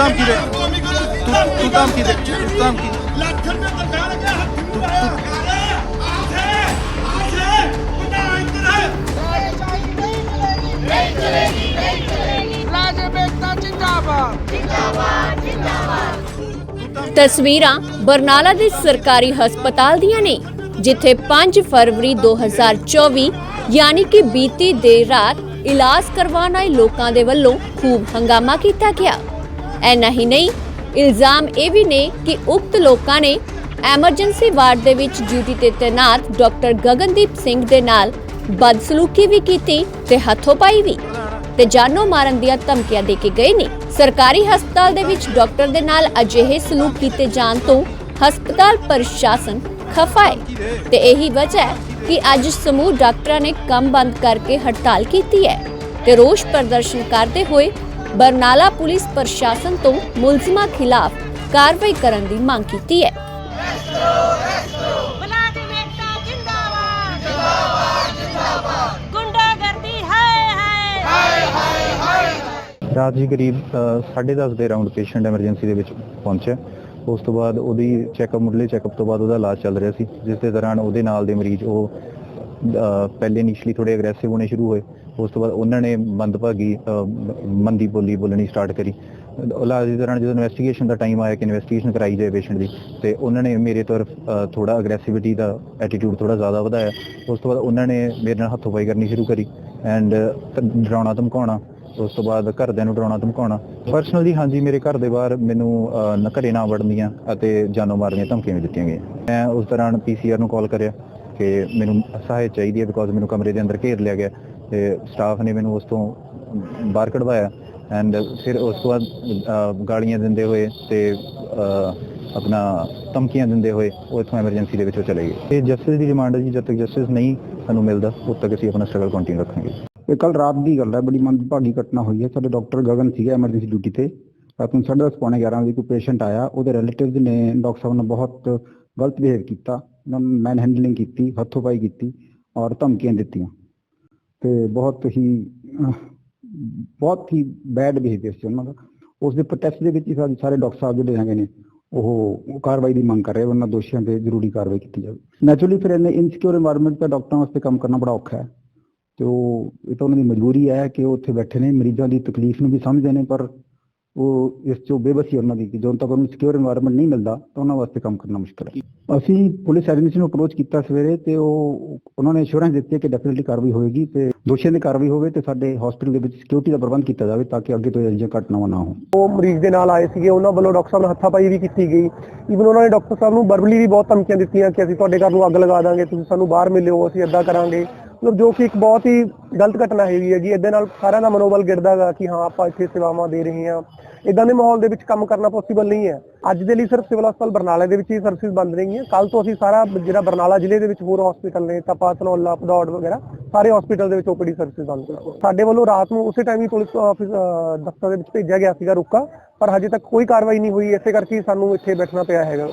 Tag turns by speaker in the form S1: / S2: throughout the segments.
S1: ਧਮਕੀ ਦੇ। ਤੂੰ ਤੂੰ ਧਮਕੀ ਦੇ। ਤੂੰ ਧਮਕੀ
S2: ਲੱਖ ਰੁਪਏ ਹੱਥ ਨੂੰ ਆਇਆ
S3: ਤਸਵੀਰਾਂ ਬਰਨਾਲਾ ਦੇ ਸਰਕਾਰੀ ਹਸਪਤਾਲ ਦੀਆਂ ਨੇ ਜਿੱਥੇ 5 ਫਰਵਰੀ 2024 ਯਾਨੀ ਕਿ ਬੀਤੀ ਦੇਰ ਰਾਤ ਇਲਾਜ ਕਰਵਾਉਣ ਆਏ ਲੋਕਾਂ ਦੇ ਵੱਲੋਂ ਖੂਬ ਹੰਗਾਮਾ ਕੀਤਾ ਗਿਆ। ਐਨਾ ਹੀ ਨਹੀਂ। ਇਲਜ਼ਾਮ ਇਹ ਵੀ ਨੇ ਕਿ ਉਕਤ ਲੋਕਾਂ ਨੇ ਐਮਰਜੈਂਸੀ ਵਾਰਡ ਦੇ ਵਿੱਚ ਡਿਊਟੀ ਤੇ ਤੈਨਾਤ ਡਾਕਟਰ ਗਗਨਦੀਪ ਸਿੰਘ ਦੇ ਨਾਲ ਬਦਸਲੂਕੀ ਵੀ ਕੀਤੀ ਤੇ ਹੱਥੋਂ-ਪਾਈ ਵੀ। ਤੇ ਜਾਨੋਂ ਮਾਰਨ ਦੀਆਂ ਧਮਕੀਆਂ ਦੇ ਕੇ ਗਏ ਨੇ। ਸਰਕਾਰੀ ਹਸਪਤਾਲ ਦੇ ਵਿੱਚ ਡਾਕਟਰ ਦੇ ਨਾਲ ਅਜਿਹੇ ਸਲੂਕ ਕੀਤੇ ਜਾਣ ਤੋਂ ਹਸਪਤਾਲ ਪ੍ਰਸ਼ਾਸਨ ਖਫਾ ਹੈ। ਤੇ ਇਹੀ ਵਜ੍ਹਾ ਹੈ ਕਿ ਅੱਜ ਸਮੂਹ ਡਾਕਟਰਾਂ ਨੇ ਕੰਮ ਬੰਦ ਕਰਕੇ ਹੜਤਾਲ ਕੀਤੀ ਹੈ। ਤੇ ਰੋਸ ਪ੍ਰਦਰਸ਼ਨ ਕਰਦੇ ਹੋਏ ਬਰਨਾਲਾ ਪੁਲਿਸ ਪ੍ਰਸ਼ਾਸਨ ਤੋਂ ਮੁਲਜ਼ਮਾਂ ਖਿਲਾਫ ਕਾਰਵਾਈ ਕਰਨ ਦੀ ਮੰਗ ਕੀਤੀ ਹੈ।
S4: ਰਾਤ ਜੀ ਕਰੀਬ ਅ, 10:30 ਦੇ ਰਾਉਂਡ ਪੇਸ਼ੈਂਟ ਐਮਰਜੈਂਸੀ ਦੇ ਵਿੱਚ ਪਹੁੰਚਿਆ। ਉਸ ਤੋਂ ਬਾਅਦ ਉਹਦੀ ਚੈੱਕਅਪ ਮੁੱਢਲੇ ਚੈੱਕਅਪ ਤੋਂ ਬਾਅਦ ਉਹਦਾ ਇਲਾਜ ਚੱਲ ਰਿਹਾ ਸੀ ਜਿਸ ਦੇ ਦੌਰਾਨ ਉਹਦੇ ਨਾਲ ਦੇ ਮਰੀਜ਼ ਉਹ ਪਹਿਲੇ ਇਨੀਸ਼ੀਅਲੀ ਥੋੜੇ ਅਗਰੈਸਿਵ ਹੋਣੇ ਸ਼ੁਰੂ ਹੋਏ। ਉਸ ਤੋਂ ਬਾਅਦ ਉਹਨਾਂ ਨੇ ਮੰਦਭਾਗੀ ਮੰਦੀ ਬੋਲੀ ਬੋਲਣੀ ਸਟਾਰਟ ਕਰੀ। ਇਲਾਜ ਦੇ ਦੌਰਾਨ ਜਦੋਂ ਇਨਵੈਸਟੀਗੇਸ਼ਨ ਦਾ ਟਾਈਮ ਆਇਆ ਕਿ ਇਨਵੈਸਟੀਗੇਸ਼ਨ ਕਰਾਈ ਜਾਏ ਪੇਸ਼ੈਂਟ ਦੀ ਤੇ ਉਹਨਾਂ ਨੇ ਮੇਰੇ ਤਰਫ ਥੋੜਾ ਅਗਰੈਸਿਵਿਟੀ ਦਾ ਐਟੀਟਿਊਡ ਥੋੜਾ ਜ਼ਿਆਦਾ ਵਧਾਇਆ। ਉਸ ਤੋਂ ਬਾਅਦ ਉਹਨਾਂ ਨੇ ਮੇਰੇ ਨਾਲ ਹੱਥੋਂ ਕਰਨੀ ਸ਼ੁਰੂ ਕਰੀ ਐਂਡ ਡਰਾਉਣਾ ਧਮਕਾਉਣਾ ਉਸ ਤੋਂ ਬਾਅਦ ਘਰਦਿਆਂ ਨੂੰ ਡਰਾਉਣਾ ਧਮਕਾਉਣਾ। ਪਰਸਨਲੀ ਹਾਂਜੀ ਮੇਰੇ ਘਰ ਦੇ ਬਾਹਰ ਮੈਨੂੰ ਅਹ, ਘਰੇ ਨਾ ਵੜਨਦੀਆਂ ਅਤੇ ਜਾਨੋਂ ਮਾਰਨੀਆਂ ਧਮਕੀਆਂ ਵੀ ਦਿੱਤੀਆਂ ਗਈਆਂ। ਮੈਂ ਉਸ ਦੌਰਾਨ ਪੀਸੀਆਰ ਨੂੰ ਕਾਲ ਕਰਿਆ ਕਿ ਮੈਨੂੰ ਸਹਾਇਤਾ ਚਾਹੀਦੀ ਹੈ ਬਿਕੋਜ਼ ਮੈਨੂੰ ਕਮਰੇ ਦੇ ਅੰਦਰ ਘੇਰ ਲਿਆ ਗਿਆ। ਤੇ ਸਟਾਫ ਨੇ ਮੈਨੂੰ ਉਸ ਤੋਂ ਬਾਹਰ ਕਢਵਾਇਆ ਐਂਡ ਫਿਰ ਉਸ ਤੋਂ ਬਾਅਦ ਗਾਲੀਆਂ ਦਿੰਦੇ ਹੋਏ ਤੇ ਆਪਣਾ ਧਮਕੀਆਂ ਦਿੰਦੇ ਹੋਏ ਉਹ ਇੱਥੋਂ ਐਮਰਜੈਂਸੀ ਦੇ ਵਿੱਚ ਚਲੇ ਗਏ। ਇਹ ਜਸਟਿਸ ਦੀ ਡਿਮਾਂਡ ਹੈ ਜੀ, ਜਦ ਤੱਕ ਜਸਟਿਸ ਨਹੀਂ ਸਾਨੂੰ ਮਿਲਦਾ, ਉਦ ਤੱਕ ਅਸੀਂ ਆਪਣਾ ਸਟਰਗਲ ਕੰਟੀਨਿਊ ਰੱਖਾਂਗੇ।
S5: ਇਹ ਕੱਲ ਰਾਤ ਦੀ ਗੱਲ ਹੈ, ਬੜੀ ਮੰਦਭਾਗੀ ਘਟਨਾ ਹੋਈ ਹੈ। ਸਾਡੇ ਡਾਕਟਰ ਗਗਨ ਸੀਗਾ ਐਮਰਜੈਂਸੀ ਡਿਊਟੀ ਤੇ। ਰਾਤ ਨੂੰ 10:30 ਪੌਣੇ 11 ਵਜੇ ਕੋਈ ਪੇਸ਼ੈਂਟ ਆਇਆ, ਉਹਦੇ ਰਿਲੇਟਿਵਸ ਨੇ ਡਾਕਟਰ ਸਾਹਿਬ ਨਾਲ ਬਹੁਤ ਗਲਤ ਬਿਹੇਵ ਕੀਤਾ। ਉਹਨਾਂ ਮੈਨ ਹੈਂਡਲਿੰਗ ਕੀਤੀ ਹੱਥੋਂ-ਪਾਈ ਕੀਤੀ ਔਰ ਧਮਕੀਆਂ ਦਿੱਤੀਆਂ। ਤੇ ਬਹੁਤ ਹੀ ਬਹੁਤ ਹੀ ਬੈਡ ਬਿਹੇਵੀਅਰ ਸੀ ਉਹਨਾਂ ਦਾ। ਉਸ ਦੇ ਪ੍ਰੋਟੈਸਟ ਦੇ ਵਿੱਚ ਹੀ ਸਾਰੇ ਡਾਕਟਰ ਸਾਹਿਬ ਜਿਹੜੇ ਹੈਗੇ ਨੇ, ਉਹ ਕਾਰਵਾਈ ਦੀ ਮੰਗ ਕਰ ਰਹੇ ਉਹਨਾਂ ਦੋਸ਼ੀਆਂ ਤੇ ਜ਼ਰੂਰੀ ਕਾਰਵਾਈ ਕੀਤੀ ਜਾਵੇ। ਨੈਚੁਰਲੀ ਫਿਰ ਇਹਨੇ ਇਨਸਿਕਿਉਰ এনवायरमेंट ਦਾ ਡਾਕਟਰਾਂ ਵਾਸਤੇ ਕੰਮ ਕਰਨਾ ਬੜਾ ਔਖਾ ਹੈ। ਤੇ ਉਹ, ਇਹ ਤਾਂ ਉਹਨਾਂ ਦੀ ਮਜਬੂਰੀ ਹੈ ਕਿ ਉਹ ਉੱਥੇ ਬੈਠੇ ਨੇ, ਮਰੀਜ਼ਾਂ ਦੀ ਤਕਲੀਫ ਨੂੰ ਵੀ ਸਮਝਦੇ ਨੇ, ਪਰ ਉਹ ਇਸ ਚੋਂ ਬੇਬਸੀ ਉਹਨਾਂ ਦੀ ਜਦੋਂ ਤੱਕ ਉਹਨੂੰ ਸਿਕਿਉਰ এনवायरमेंट ਨਹੀਂ ਮਿਲਦਾ ਤਾਂ ਉਹਨਾਂ ਵਾਸਤੇ ਕੰਮ ਕਰਨਾ ਮੁਸ਼ਕਲ ਹੈ। ਅਸੀਂ ਪੁਲਿਸ ਐਡਮਿਨਿਸਟ੍ਰੇਸ਼ਨ ਨੂੰ ਅਪਰੋਚ ਕੀਤਾ ਸਵੇਰੇ ਤੇ ਉਹ ਉਹਨਾਂ ਨੇ ਐਸ਼ੋਰੈਂਸ ਦਿੱਤੀ ਕਿ ਡੈਫੀਨਿਟਲੀ ਕਾਰਵਾਈ ਹੋਏਗੀ ਤੇ ਦੋਸ਼ੀਆਂ ਦੀ ਕਾਰਵਾਈ ਹੋਵੇ ਤੇ ਸਾਡੇ ਹਸਪੀਟਲ ਦੇ ਵਿੱਚ ਸਿਕਿਉਰਿਟੀ ਦਾ ਪ੍ਰਬੰਧ ਕੀਤਾ ਜਾਵੇ ਤਾਂ ਕਿ ਅੱਗੇ ਤੋਂ ਅਜਿਹੀਆਂ ਘਟਨਾਵਾਂ ਨਾ ਹੋਣ।
S6: ਉਹ ਮਰੀਜ਼ ਦੇ ਨਾਲ ਆਏ ਸੀਗੇ, ਉਹਨਾਂ ਵੱਲੋਂ ਡਾਕਟਰ ਸਾਹਿਬ ਨਾਲ ਹੱਥਾਪਾਈ ਵੀ ਕੀਤੀ ਗਈ। ਈਵਨ ਉਹਨਾਂ ਨੇ ਡਾਕਟਰ ਸਾਹਿਬ ਨੂੰ ਬਰਬਲੀ ਵੀ ਬਹੁਤ ਧਮਕੀਆਂ ਦਿੱਤੀਆਂ ਕਿ ਅਸੀਂ ਤੁਹਾਡੇ ਘਰ ਨੂੰ ਅੱਗ ਲਗਾ ਦਾਂਗੇ, ਤੁਸੀਂ ਸਾਨੂੰ ਬਾਹਰ ਮਿਲਿਓ, ਅਸੀਂ ਇਦਾਂ ਕਰਾਂਗੇ। ਜੋ ਕਿ ਇੱਕ ਬਹੁਤ ਹੀ ਗਲਤ ਘਟਨਾ ਹੈਗੀ ਹੈ ਜੀ, ਇਹਦੇ ਨਾਲ ਸਾਰਿਆਂ ਦਾ ਮਨੋਬਲ ਗਿਰਦਾ ਗਾ ਕਿ ਹਾਂ, ਆਪਾਂ ਇੱਥੇ ਸੇਵਾਵਾਂ ਦੇ ਰਹੇ ਹਾਂ। ਇਦਾਂ ਦੇ ਮਾਹੌਲ ਦੇ ਵਿੱਚ ਕੰਮ ਕਰਨਾ ਪੋਸੀਬਲ ਨਹੀਂ ਹੈ। ਅੱਜ ਦੇ ਲਈ ਸਿਰਫ ਸਿਵਲ ਹਸਪਤਾਲ ਬਰਨਾਲਾ ਦੇ ਵਿੱਚ ਹੀ ਸਰਵਿਸ ਬੰਦ ਰਹੀਆਂ ਕੱਲ ਤੋਂ ਅਸੀਂ ਸਾਰਾ ਜਿਹੜਾ ਬਰਨਾਲਾ ਜ਼ਿਲ੍ਹੇ ਦੇ ਵਿੱਚ ਹੋਰ ਹਸਪੀਟਲ ਨੇ, ਤਪਾ, ਧਨੌਲਾ ਵਗੈਰਾ, ਸਾਰੇ ਹਸਪੀਟਲ ਦੇ ਵਿੱਚ ਓਪੀਡੀ ਸਰਵਿਸ ਬੰਦ ਕਰਾਂਗੇ ਸਾਡੇ ਵੱਲੋਂ ਰਾਤ ਨੂੰ ਉਸੇ ਟਾਈਮ ਹੀ ਪੁਲਿਸ ਆਫਿਸ ਦਫ਼ਤਰ ਦੇ ਵਿੱਚ ਭੇਜਿਆ ਗਿਆ ਸੀਗਾ ਰੁਕਾ, ਪਰ ਹਜੇ ਤੱਕ ਕੋਈ ਕਾਰਵਾਈ ਨਹੀਂ ਹੋਈ। ਇਸੇ ਕਰਕੇ ਸਾਨੂੰ ਇੱਥੇ ਬੈਠਣਾ ਪਿਆ ਹੈਗਾ।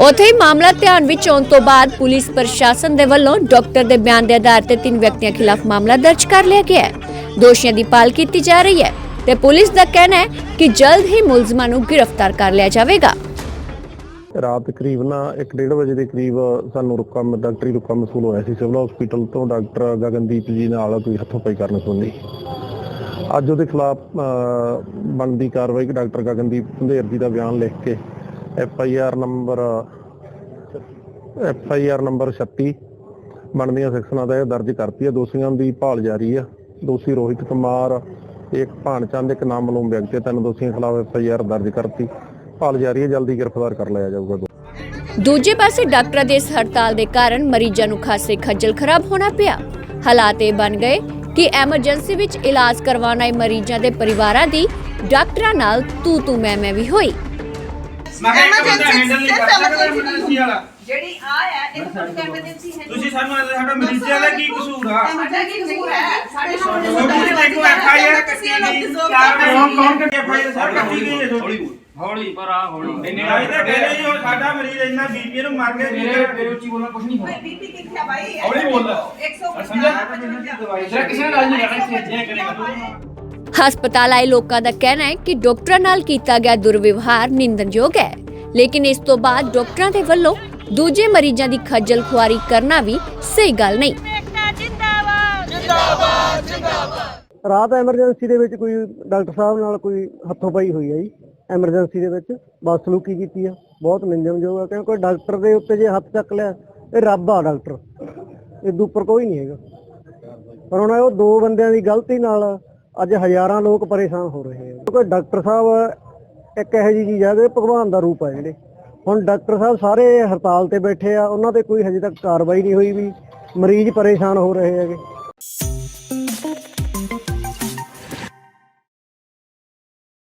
S3: ਉੱਥੇ ਹੀ ਮਾਮਲਾ ਧਿਆਨ ਵਿੱਚ ਆਉਣ ਤੋਂ ਬਾਅਦ ਪੁਲਿਸ ਪ੍ਰਸ਼ਾਸਨ ਦੇ ਵੱਲੋਂ ਡਾਕਟਰ ਦੇ ਬਿਆਨ ਦੇ ਆਧਾਰ ਤੇ ਤਿੰਨ ਵਿਅਕਤੀਆਂ ਖਿਲਾਫ ਮਾਮਲਾ ਦਰਜ ਕਰ ਲਿਆ ਗਿਆ ਹੈ। ਦੋਸ਼ੀਆਂ ਦੀ ਪਾਲ ਕੀਤੀ ਜਾ ਰਹੀ ਹੈ ਤੇ ਪੁਲਿਸ ਦਾ ਕਹਿਣਾ ਹੈ ਕਿ ਜਲਦ ਹੀ ਮੁਲਜ਼ਮਾਂ ਨੂੰ ਗ੍ਰਿਫਤਾਰ ਕਰ ਲਿਆ ਜਾਵੇਗਾ।
S7: ਰਾਤ ਕਰੀਬ 1:30 ਵਜੇ ਦੇ ਕਰੀਬ ਸਾਨੂੰ ਰੁਕਾ ਡਾਕਟਰੀ ਰੁਕਾ ਮਸੂਲ ਹੋਇਆ ਸੀ ਸਿਵਲ ਹਸਪੀਟਲ ਤੋਂ ਡਾਕਟਰ ਗਗਨਦੀਪ ਜੀ ਨਾਲ ਕੋਈ ਹੱਥੋਂ ਪਾਈ ਕਰਨ ਸੰਬੰਧੀ ਅੱਜ ਉਹਦੇ ਖਿਲਾਫ ਬਣਦੀ ਕਾਰਵਾਈ ਡਾਕਟਰ ਗਗਨਦੀਪ ਧੰਦੇਰ ਜੀ ਦਾ ਬਿਆਨ ਲਿਖ ਕੇ F I R number, F I R number 36 ਬਣਦੀਆਂ ਸੈਕਸ਼ਨਾਂ ਦਾ ਇਹ ਦਰਜ ਕਰਤੀ ਹੈ ਦੋਸ਼ੀਆਂ ਦੀ ਭਾਲ ਜਾਰੀ ਹੈ ਦੋਸ਼ੀ ਰੋਹਿਤ ਕੁਮਾਰ ਇੱਕ ਭਾਨਚੰਦ ਇੱਕ ਨਾਮ ਮਲੂਮ ਵਿਅਕਤੀ ਤਿੰਨ ਦੋਸ਼ੀਆਂ ਖਿਲਾਫ ਐਫ ਆਈ ਆਰ ਦਰਜ ਕਰਤੀ। ਭਾਲ ਜਾਰੀ ਹੈ ਜਲਦੀ ਗ੍ਰਿਫਤਾਰ ਕਰ ਲਿਆ ਜਾਊਗਾ
S3: ਦੂਜੇ ਪਾਸੇ ਡਾਕਟਰਾਂ ਦੇ ਇਸ ਹੜਤਾਲ ਦੇ ਕਾਰਨ ਮਰੀਜ਼ਾਂ ਨੂੰ ਖਾਸੇ ਖੱਜਲ ਖਰਾਬ ਹੋਣਾ ਪਿਆ। ਹਾਲਾਤ ਇਹ ਬਣ ਗਏ ਕਿ ਐਮਰਜੈਂਸੀ ਵਿੱਚ ਇਲਾਜ ਕਰਵਾਉਣ ਆਏ ਮਰੀਜ਼ਾਂ ਦੇ ਪਰਿਵਾਰਾਂ ਦੀ ਡਾਕਟਰਾਂ ਨਾਲ ਤੂ ਤੂ ਮੈਂ ਮੈਂ ਵੀ ਹੋਈ।
S2: ਮੈਂ ਕਿਹਾ ਇੱਕ ਬੰਦਾ ਹੈਂਡਲ ਨਹੀਂ ਕਰ ਸਕਦਾ ਐਮਰਜੈਂਸੀ ਵਾਲਾ।
S8: ਜਿਹੜੀ ਆ ਹੈ ਇਹ ਤਾਂ ਐਮਰਜੈਂਸੀ ਹੈ
S2: ਤੁਸੀਂ ਸਾਨੂੰ ਇਹ ਸਾਡਾ ਮਰੀਜ਼ਾਂ ਦਾ ਕੀ ਕਸੂਰ ਆ?
S8: ਐਮਰਜੈਂਸੀ ਕਸੂਰ ਹੈ? ਸਾਡੇ
S2: ਤੁਸੀਂ ਦੇਖੋ ਐਫ ਆਈ ਆਰ ਕੱਟੀ ਗਈ ਕੌਣ ਕੌਣ ਕੱਟੀ ਐਫ ਆਈ ਆਰ ਸਰ ਕੱਟੀ ਗਈ ਹੈ। ਹੌਲੀ
S9: ਹੌਲੀ ਪਰ ਆ ਹੌਲੀ
S2: ਨਹੀਂ ਆਈ ਤਾਂ ਕਹਿੰਦੇ ਜੀ ਸਾਡਾ ਮਰੀਜ਼ ਇੰਨਾ ਬੀਪੀ ਨੂੰ ਮਰ ਗਿਆ
S9: ਮੇਰੇ ਮੇਰੇ ਉੱਚੀ ਬੋਲਣਾ ਕੁਝ ਨਹੀਂ ਹੋਣਾ।
S8: ਬੀਪੀ ਕਿੱਥੇ ਆ ਭਾਈ
S9: ਹੌਲੀ ਬੋਲ।
S8: 150
S9: ਸਮਝਿਆ?
S8: 55
S9: ਜਿਹੜਾ ਕਿਸੇ ਨਾਲ ਰਾਜ ਨਹੀਂ ਕਰਨਾ ਇੱਥੇ ਜੇ ਕਰੇਗਾ ਤੂੰ।
S3: ਹਸਪਤਾਲ ਆਏ ਲੋਕਾਂ ਦਾ ਕਹਿਣਾ ਹੈ ਕਿ ਡਾਕਟਰਾਂ ਨਾਲ ਕੀਤਾ ਗਿਆ ਦੁਰਵਿਵਹਾਰ ਨਿੰਦਨਯੋਗ ਹੈ। ਲੇਕਿਨ ਇਸ ਤੋਂ ਬਾਅਦ ਡਾਕਟਰਾਂ ਦੇ ਵੱਲੋਂ ਦੂਜੇ ਮਰੀਜ਼ਾਂ ਦੀ ਖੱਜਲ ਖੁਆਰੀ ਕਰਨਾ ਵੀ ਸਹੀ ਗੱਲ ਨਹੀਂ।
S10: ਰਾਤ ਐਮਰਜੈਂਸੀ ਦੇ ਵਿੱਚ ਕੋਈ ਡਾਕਟਰ ਸਾਹਿਬ ਨਾਲ ਕੋਈ ਹੱਥੋਂ ਪਾਈ ਹੋਈ ਹੈ ਜੀ ਐਮਰਜੈਂਸੀ ਦੇ ਵਿੱਚ। ਬਦਸਲੂਕੀ ਕੀਤੀ ਆ ਬਹੁਤ ਨਿੰਦਣਯੋਗ ਆ ਕਿਉਂਕਿ ਡਾਕਟਰ ਦੇ ਉੱਤੇ ਜੇ ਹੱਥ ਚੱਕ ਲਿਆ ਇਹ ਰੱਬ ਆ ਡਾਕਟਰ। ਇਹ ਉੱਪਰ ਕੋਈ ਨਹੀਂ ਹੈਗਾ। ਪਰ ਹੁਣ ਉਹ ਦੋ ਬੰਦਿਆਂ ਦੀ ਗਲਤੀ ਨਾਲ ਅੱਜ ਹਜ਼ਾਰਾਂ ਲੋਕ ਪਰੇਸ਼ਾਨ ਹੋ ਰਹੇ ਆ। ਕਿਉਂਕਿ ਡਾਕਟਰ ਸਾਹਿਬ ਇੱਕ ਇਹੋ ਜਿਹੀ ਚੀਜ਼ ਆ ਕਿ ਭਗਵਾਨ ਦਾ ਰੂਪ ਆ ਜਿਹੜੇ। ਹੁਣ ਡਾਕਟਰ ਸਾਹਿਬ ਸਾਰੇ ਹੜਤਾਲ ਤੇ ਬੈਠੇ ਆ, ਉਹਨਾਂ ਤੇ ਕੋਈ ਹਜੇ ਤੱਕ ਕਾਰਵਾਈ ਨਹੀਂ ਹੋਈ ਵੀ ਮਰੀਜ਼ ਪਰੇਸ਼ਾਨ ਹੋ ਰਹੇ ਹੈਗੇ।